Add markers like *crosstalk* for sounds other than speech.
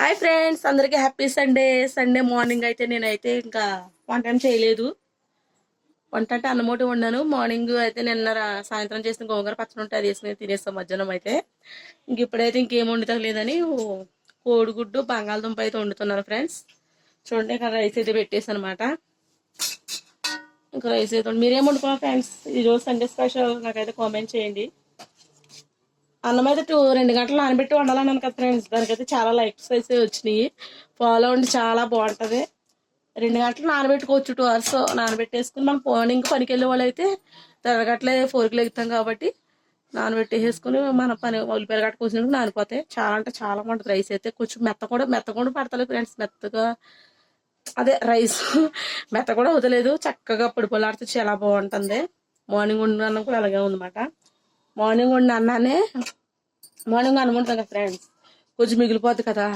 Hi friends అందరికీ happy Sunday. Sunday morning అయితే నేనైతే ఇంకా వంట చేయలేదు. వంట అంటే అన్నమోటి వండాను. మార్నింగ్ అయితే నిన్న సాయంత్రం చేసిన గోంగూర పచ్చడి ఉంటే అది వేసుకుని తినేస్తాం మధ్యాహ్నం అయితే. ఇంక ఇప్పుడైతే ఇంకేం వండుతలేదని కోడిగుడ్డు బంగాళదుంప అయితే వండుతున్నాను ఫ్రెండ్స్. చూడండి ఇక్కడ రైస్ అయితే పెట్టేసి అనమాట ఇంకా రైస్ అయితే మీరేం వండుకున్నాం ఫ్రెండ్స్? ఈరోజు సండే స్పెషల్ నాకైతే కామెంట్ చేయండి. అన్నం అయితే టూ రెండు గంటలు నానబెట్టి వండాలన్నాను కదా ఫ్రెండ్స్ దానికైతే చాలా లైక్స్ అయితే వచ్చినాయి. ఫాలో ఉండి చాలా బాగుంటుంది. రెండు గంటలు నానబెట్టుకోవచ్చు టూ అవర్స్ నానబెట్టేసుకుని మనం మార్నింగ్ పనికి వెళ్ళే వాళ్ళు అయితే తిరగట్లే ఫోర్కులు ఎగుతాం కాబట్టి నానబెట్టేసుకుని మన పని ఉల్లిపాయలు గట్ట కూర్చుని నానిపోతాయి. చాలా అంటే చాలా బాగుంటుంది రైస్ అయితే. కొంచెం మెత్త కూడా మెత్త కూడా పడతలేదు ఫ్రెండ్స్ మెత్తగా అదే రైస్ *laughs* మెత్త కూడా వదలేదు. చక్కగా పొడిపొలాడితే చాలా బాగుంటుంది. మార్నింగ్ వండిన అన్నం కూడా అలాగే ఉందన్నమాట. మార్నింగ్ వండిన అన్నానే మార్నింగ్ అనుకుంటాం కదా ఫ్రెండ్స్ కొంచెం మిగిలిపోద్ది కదా.